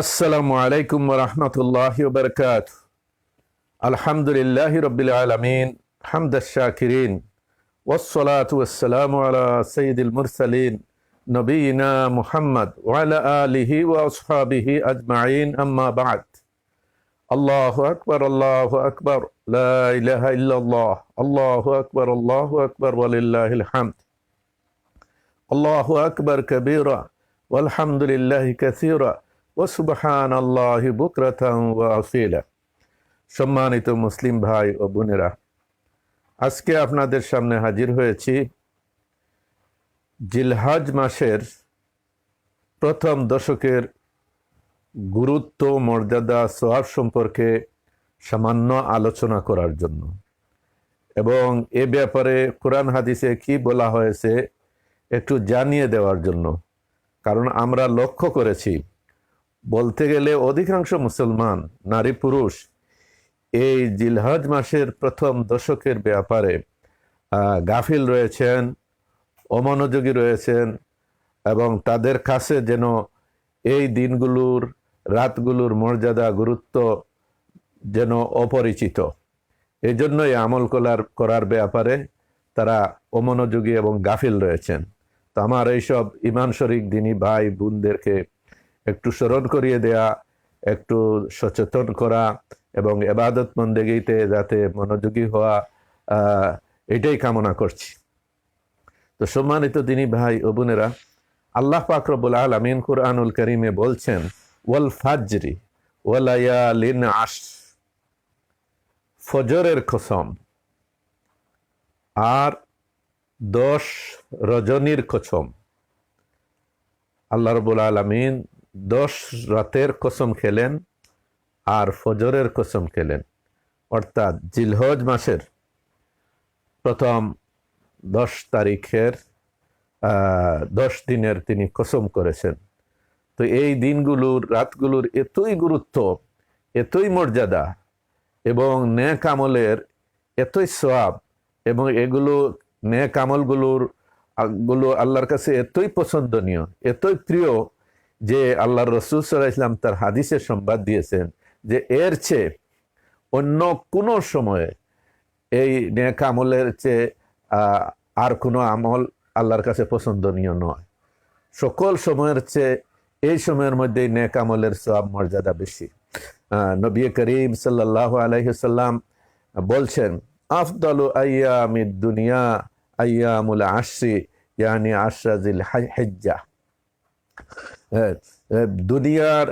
আসসালামু আলাইকুম রহমতুল্লাহ বরকাত আলহামদুলিল্লাহ রবিল আলমিন হামদ শাকিরিন والصلاة والسلام على سيد المرسلين نبينا محمد وعلى آله وأصحابه أجمعين أما بعد الله أكبر الله أكبر لا إله إلا الله الله أكبر الله أكبر ولله الحمد الله أكبر كبيرا والحمد لله كثيرا আল্লাহ সম্মানিত মুসলিম ভাই ও বোনেরা, আজকে আপনাদের সামনে হাজির হয়েছি জিলহাজ মাসের প্রথম দশকের গুরুত্ব, মর্যাদা সোহাব সম্পর্কে সামান্য আলোচনা করার জন্য। এবং এ ব্যাপারে কোরআন হাদিসে কি বলা হয়েছে একটু জানিয়ে দেওয়ার জন্য। কারণ আমরা লক্ষ্য করেছি বলতে গেলে অধিকাংশ মুসলমান, নারী, পুরুষ এই জিলহজ মাসের প্রথম দশকের ব্যাপারে গাফিল রয়েছেন, অমনোযোগী রয়েছেন এবং তাদের কাছে যেন এই দিনগুলোর, রাতগুলোর মর্যাদা, গুরুত্ব যেন অপরিচিত। এই জন্যই আমল করার করার ব্যাপারে তারা অমনোযোগী এবং গাফিল রয়েছেন। তো আমার এইসব ইমান শরিক দিনী ভাই বোনদেরকে একটু স্মরণ করিয়ে দেয়া, একটু সচেতন করা এবং এবাদত মন্দেগিতে যাতে মনোযোগী হওয়া এটাই কামনা করছি। তো সম্মানিত দিনী ভাই ও বোনেরা, আল্লাহ পাকরবুল আলমিন কুরআনুল করিমে বলছেন, ওয়াল ফাজরি ওয়ালায়ালিন আশ ফজরের কসম আর দশ রজনীর কসম আল্লাহ রবুল আলমিন দশ রাতের কসম খেলেন আর ফজরের কসম খেলেন। অর্থাৎ জিলহজ মাসের প্রথম দশ তারিখের দশ দিনের তিনি কসম করেছেন। তো এই দিনগুলোর রাতগুলোর এতই গুরুত্ব, এতই মর্যাদা এবং ন্যাক আমলের এতই সোয়াব এবং এগুলো ন্যাক আমলগুলোরগুলো আল্লাহর কাছে এতই পছন্দনীয়, এতই প্রিয় যে আল্লাহর রসুল সাল্লাহ ইসলাম তার হাদিসের সংবাদ দিয়েছেন যে এর চেয়ে অন্য কোনো সময়ে এই নেক আমলের চেয়ে আর কোনো আমল আল্লাহর কাছে পছন্দনীয় নয়। সকল সময়ের চেয়ে এই সময়ের মধ্যেই নেক আমলের সব মর্যাদা বেশি। নবী করিম সাল্লাহ আলহিসাল্লাম বলছেন, আফদালু আয়ামিদ দুনিয়া আয়ামুল আশরি, ইয়ানি আশরাজিল হেজ্জা দুনিয়ার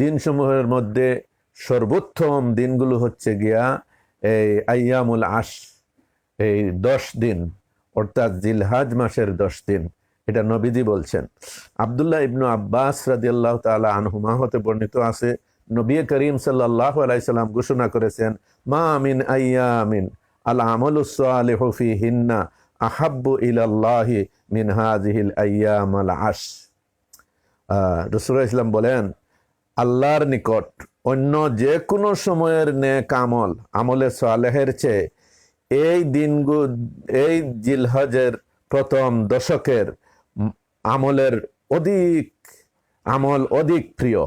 দিনসমূহের মধ্যে সর্বোত্তম দিনগুলো হচ্ছে গিয়া এই আয়ামুল আশ, এই দশ দিন, অর্থাৎ জিলহাজ মাসের দশ দিন। এটা নবীজি বলছেন। আবদুল্লাহ ইবনু আব্বাস রাদিয়াল্লাহ তাআলা আনহুমা হতে বর্ণিত আছে, নবী করিম সাল্লাহ আলাইসাল্লাম ঘোষণা করেছেন, মা আমিন আয়ামিন আল আমলু ফিহিন্না আহাব্বু ইলাল্লাহি মিন আইয়াম আল আশ রসুল্লাহ ইসলাম বলেন, আল্লাহর নিকট অন্য যে কোনো সময়ের নেক আমল, আমলে সালেহের চেয়ে এই দিনগু, এই জিলহজের প্রথম দশকের আমলের অধিক, আমল অধিক প্রিয়।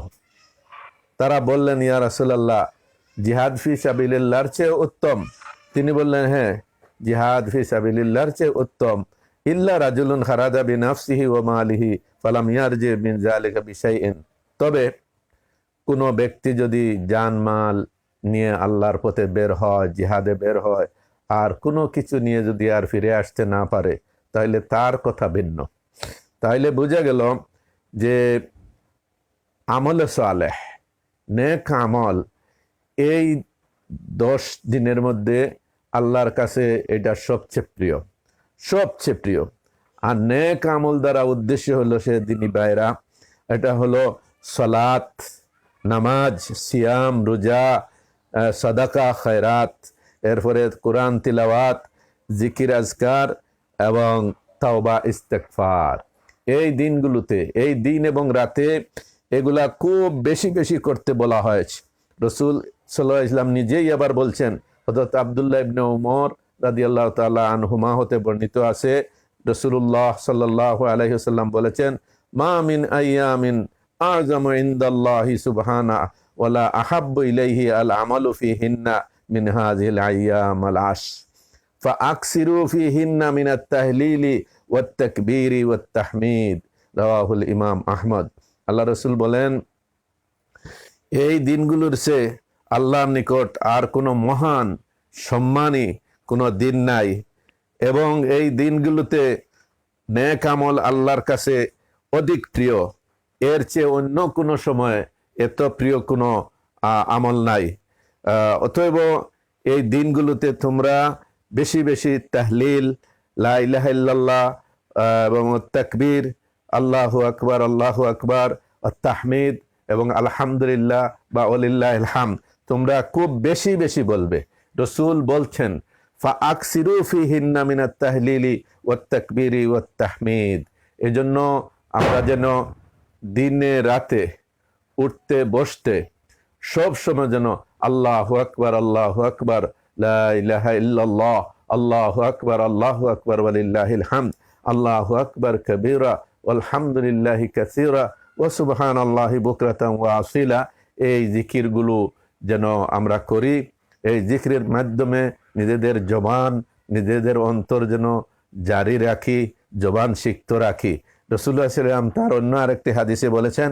তারা বললেন, ইয়া রাসূলুল্লাহ, জিহাদ ফি সাবিলিল্লাহর চেয়ে উত্তম। তিনি বললেন হ্যাঁ জিহাদ ফি সাবিলিল্লাহর চেয়ে উত্তম। ইল্লা রাজুলুন খারাজা বিনাফসিহি ওয়া মালিহি, ফালাম ইয়ারজি মিন যালিকা বিশাইইন। তবে কোনো ব্যক্তি যদি জানমাল নিয়ে আল্লাহর পথে বের হয়, জিহাদে বের হয়, আর কোনো কিছু নিয়ে যদি আর ফিরে আসতে না পারে তাহলে তার কথা ভিন্ন। তাইলে বোঝা গেল যে আমলে সালেহ, নেক আমল এই দশ দিনের মধ্যে আল্লাহর কাছে এটা সবচেয়ে প্রিয় সবচেয়ে প্রিয়। আর নেক আমল দ্বারা উদ্দেশ্য হলো সে দিনী বাইরা এটা হলো সলাত, নামাজ, সিয়াম, রোজা সাদাকা, খয়রাত, এরপরে কোরআন তিলাওয়াত, জিকির, আজকার এবং তাওবা ইস্তেকফার এই দিনগুলোতে, এই দিন এবং রাতে এগুলা খুব বেশি বেশি করতে বলা হয়েছে। রসুল সাল্লাহ ইসলাম নিজেই আবার বলছেন হজরত আবদুল্লাহ ইবনে উমর রাদি আল্লাহ তালা আনহুমা হতে বর্ণিত আছে রসুল্লাহ সাল্লাহ আলহিহাল্লাম বলেছেন মা মিন আয়ামিন আযমু ইনদাল্লাহি সুবহানা ওয়ালা আহাব্বু ইলাইহি আল আমালু ফিহিন্না মিন হাযিহিল আইয়াম আল আশ فأكثروا فيهن من التهليل والتكبير والتحميد রাহুল ইমাম আহমদ আল্লাহ রসুল বলেন এই দিনগুলোর সে আল্লাহর নিকট আর কোনো মহান সম্মানী কোনো দিন নাই। এবং এই দিনগুলোতে নেক আমল আল্লাহর কাছে অধিক প্রিয়। এর চেয়ে অন্য কোনো সময় এত প্রিয় কোনো আমল নাই। অতএব এই দিনগুলোতে তোমরা বেশি বেশি তাহলিল, লা ইলাহা এবং তাকবীর, আল্লাহু আকবার আল্লাহু আকবার তাহমিদ এবং আলহামদুলিল্লাহ বা অলিল্লাহ ইলহাম তোমরা খুব বেশি বেশি বলবে। রসুল বলছেন ফা আকসিরু ফিহিন্না মিনাত তাহলিলি ওয়াত তাকবীরি ওয়াত তাহমিদ। এজন্য আমরা যেন দিনে রাতে উঠতে, বসতে সব সময় যেন আল্লাহ আকবার আল্লাহ আকবার ইল্লাল্লাহ, আল্লাহু আকবার আল্লাহু আকবার, ওয়ালিল্লাহিল আল্লাহু আকবার কবীরা আলহামদুলিল্লাহি কাসীরা, ওয়া সুবহানাল্লাহি বুকরাতান ওয়া আসিলা। এই জিকিরগুলো যেন আমরা করি। এই জিকিরের মাধ্যমে নিজেদের জবান, নিজেদের অন্তর যেন জারি রাখি, জবান সিক্ত রাখি। রসুল্লাহ সাল্লাম তার অন্য আরেকটি হাদিসে বলেছেন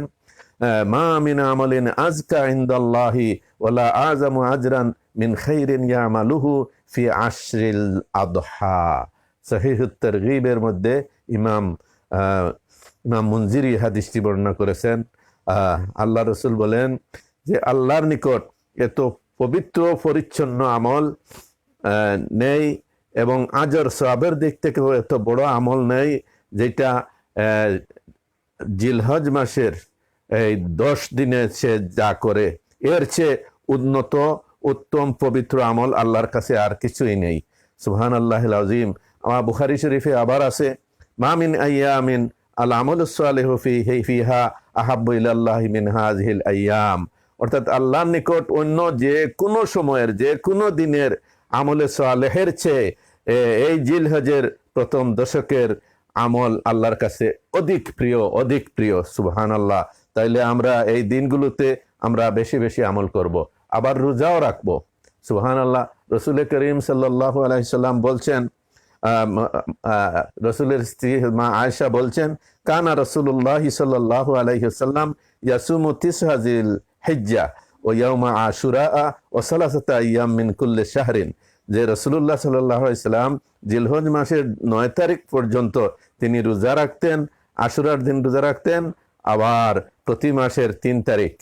মা মিন আমলিন আজকা ইনদাল্লাহি ওয়ালা আযামু আজরান মিন খাইরিন ইয়ামালুহু ফি আশরিল আদহা। সহিহুত তারগীবের মধ্যে ইমাম ইমাম মুনজিরি হাদিসটি বর্ণনা করেছেন। আল্লাহ রসুল বলেন যে আল্লাহর নিকট এত পবিত্র, পরিচ্ছন্ন আমল নেই এবং আজর সবের দিক থেকেও এত বড় আমল নেই যেটা জিলহজ মাসের এই দশ দিনে সে যা করে। এর চেয়ে উন্নত, উত্তম, পবিত্র আমল আল্লাহর কাছে আর কিছুই নেই। সুহান আল্লাহ আজিম আমার বুখারি শরীফে আবার আছে মামিন আয়ামিন আল আমল সালেহ ফি, ফিহা আহাব্বু ইলাল্লাহি মিন হাযিহিল আইয়াম অর্থাৎ আল্লাহর নিকট অন্য যে কোনো সময়ের, যে কোনো দিনের আমলে সালেহের চেয়ে এই জিলহজের প্রথম দশকের আমল আল্লাহর কাছে অধিক প্রিয় অধিক প্রিয় সুবহান আল্লাহ তাইলে আমরা এই দিনগুলোতে আমরা বেশি বেশি আমল করব। আবার রোজাও রাখব সুবহান আল্লাহ রসুল করিম সাল্লাহ আলাইসাল্লাম বলছেন রসুলের স্ত্রী মা আয়েশা বলছেন, কানা রসুল্লাহ সাল্লাহ আলাইসাল্লাম ইয়াসুমু তিসহাজিল হিজ্জা ও ইয়াউমা আশুরা ও সালাসাতা ইয়াম মিন কুল্লে শাহরিন। যে রসুল্লাহ সাল্লাহ ইসলাম জিলহজ মাসের নয় তারিখ পর্যন্ত তিনি রোজা রাখতেন, আশুরার দিন রোজা রাখতেন, আবার প্রতি মাসের তিন তারিখ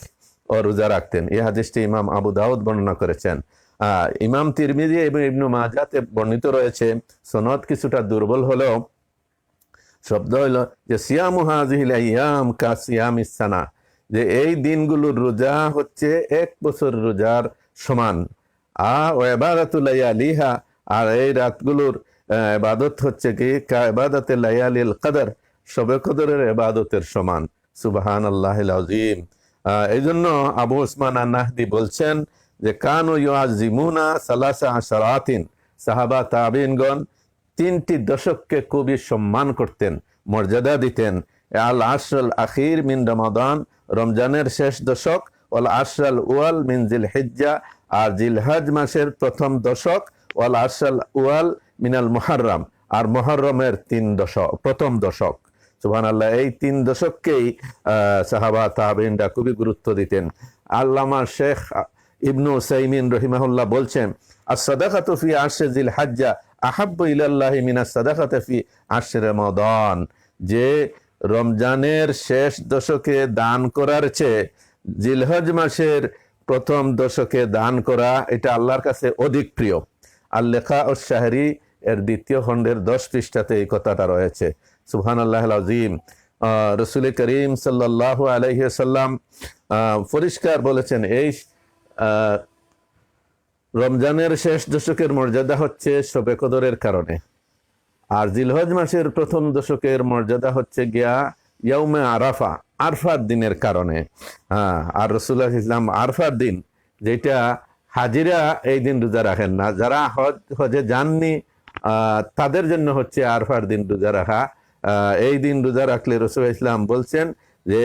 ও রোজা রাখতেন। এই হাদিসটি ইমাম আবু দাউদ বর্ণনা করেছেন। ইমাম তিরমিজি এবং ইবনু মাজাতে বর্ণিত রয়েছে, সনদ কিছুটা দুর্বল হলেও শব্দ হইল যে, সিয়াম হাজিহিল ইয়াম কা সিয়াম ইসানা যে এই দিনগুলোর রোজা হচ্ছে এক বছর রোজার সমান। আ লাইয়ালিহা, আর এই রাতগুলোর এবাদত হচ্ছে কি? এবাদাতে লাইয়ালিল কদর সবে কদরের এবাদতের সমান। সুবহান আল্লাহ আজিম এই জন্য আবু উসমান আন্নাহদি বলছেন যে, কানু ইয়াজিমুনা সালাসা আশরাতিন। সাহাবা তাবিনগণ তিনটি দশককে খুবই সম্মান করতেন, মর্যাদা দিতেন। আল আশরুল আখির মিন রমাদান রমজানের শেষ দশক, ওয়াল আশরাল ওয়াল মিন জিল হিজ্জা আর জিলহাজ মাসের প্রথম দশক, ওয়াল আশরাল ওয়াল মিনাল মুহাররম, আর মুহররমের তিন দশক, প্রথম দশক। সুবহান আল্লাহ এই তিন দশককেই সাহাবা তাহাবিনরা খুবই গুরুত্ব দিতেন। আল্লামা শেখ ইবনু সাইমিন রহিমাহুল্লাহ বলছেন আর সাদাকাতু ফি আশরে জিল হাজ্জা আহাব্বু ইলাল্লাহি মিনাস সাদাকাতি ফি আশরে রমাদান যে রমজানের শেষ দশকে দান করার চেয়ে জিলহজ মাসের প্রথম দশকে দান করা এটা আল্লাহর কাছে অধিক প্রিয়। আর লেখা ও শাহরি এর দ্বিতীয় খণ্ডের দশ পৃষ্ঠাতে এই কথাটা রয়েছে। সুহান আল্লাহ আজিম রসুল করিম সাল্লাহ আলহিসাল্লাম পরিষ্কার বলেছেন, এই রমজানের শেষ দশকের মর্যাদা হচ্ছে শবে কদরের কারণে। আর জিলহজ মাসের প্রথম দশকের মর্যাদা হচ্ছে গিয়া ইয়াউমে আরাফা, আরফার দিনের কারণে। হ্যাঁ আর রসুল্লাহ ইসলাম আরফার দিন, যেটা হাজিরা এই দিন রোজা রাখেন না। যারা হজ, হজে যাননি তাদের জন্য হচ্ছে আরফার দিন রোজা রাখা। এই দিন রোজা রাখলে রসুল ইসলাম বলছেন যে,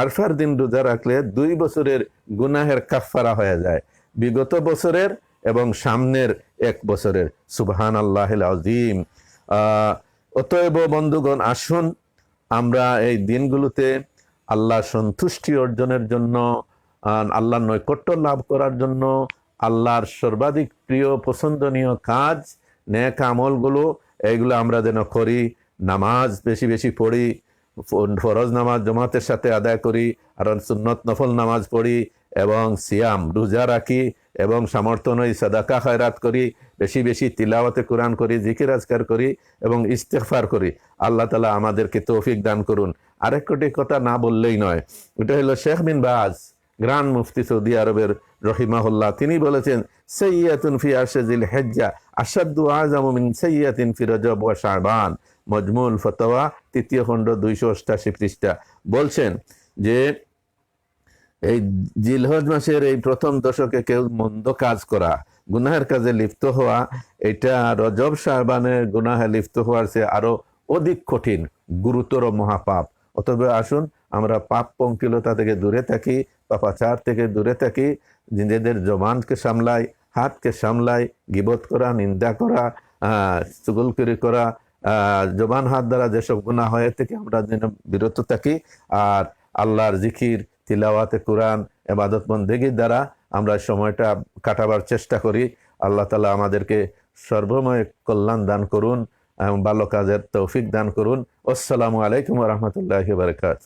আরফার দিন রোজা রাখলে দুই বছরের গুনাহের কাফফারা হয়ে যায়। বিগত বছরের এবং সামনের এক বছরের। সুবহান আল্লাহ আজিম অতএব বন্ধুগণ, আসুন আমরা এই দিনগুলোতে আল্লাহ সন্তুষ্টি অর্জনের জন্য আল্লাহর নৈকট্য লাভ করার জন্য, আল্লাহর সর্বাধিক প্রিয়, পছন্দনীয় কাজ, নেক আমলগুলো এইগুলো আমরা যেন করি, নামাজ বেশি বেশি পড়ি ফরজ নামাজ, জমাতের সাথে আদায় করি আর সুন্নত নফল নামাজ পড়ি, এবং সিয়াম রোজা রাখি, এবং সামর্থ্য নই সাদাকা খায়রাত করি বেশি বেশি তিলাওয়াতে কোরআন করি, জিকির আজকার করি এবং ইস্তেফার করি। আল্লাহ তালা আমাদেরকে তৌফিক দান করুন। আরেক কোটি কথা না বললেই নয়, এটা হলো শেখ বিন বাজ, গ্রান মুফতি সৌদি আরবের রহিমাহুল্লাহ। তিনি বলেছেন সৈয়াতুন ফি আশাজিল হেজ্জা আসাদু আজম মিন সৈয়াতিন ফি রজব শাবান। মজমুল ফতোয়া, তৃতীয় খণ্ড দুইশো অষ্টাশি পৃষ্ঠা। বলছেন যে এই জিলহজ মাসের এই প্রথম দশকে কেউ মন্দ কাজ করা, গুনাহের কাজে লিপ্ত হওয়া, এটা রজব সাহবানের গুনাহে লিপ্ত হওয়ার চেয়ে আরও অধিক কঠিন, গুরুতর মহাপাপ। অতএব আসুন, আমরা পাপ পঙ্কিলতা থেকে দূরে থাকি, পাপাচার থেকে দূরে থাকি, নিজেদের জবানকে সামলাই, হাতকে সামলাই, গিবত করা, নিন্দা করা চুগলকরি করা জবান হাত দ্বারা যেসব গুণা হয় থেকে আমরা যেন বিরত থাকি। আর আল্লাহর জিকির তিলাওয়াতে কোরআন এবাদত বন্দেগীর দ্বারা আমরা সময়টা কাটাবার চেষ্টা করি। আল্লাহ তালা আমাদেরকে সর্বময় কল্যাণ দান করুন ভালো কাজের তৌফিক দান করুন। আসসালামু আলাইকুম রহমতুল্লাহ বারকাত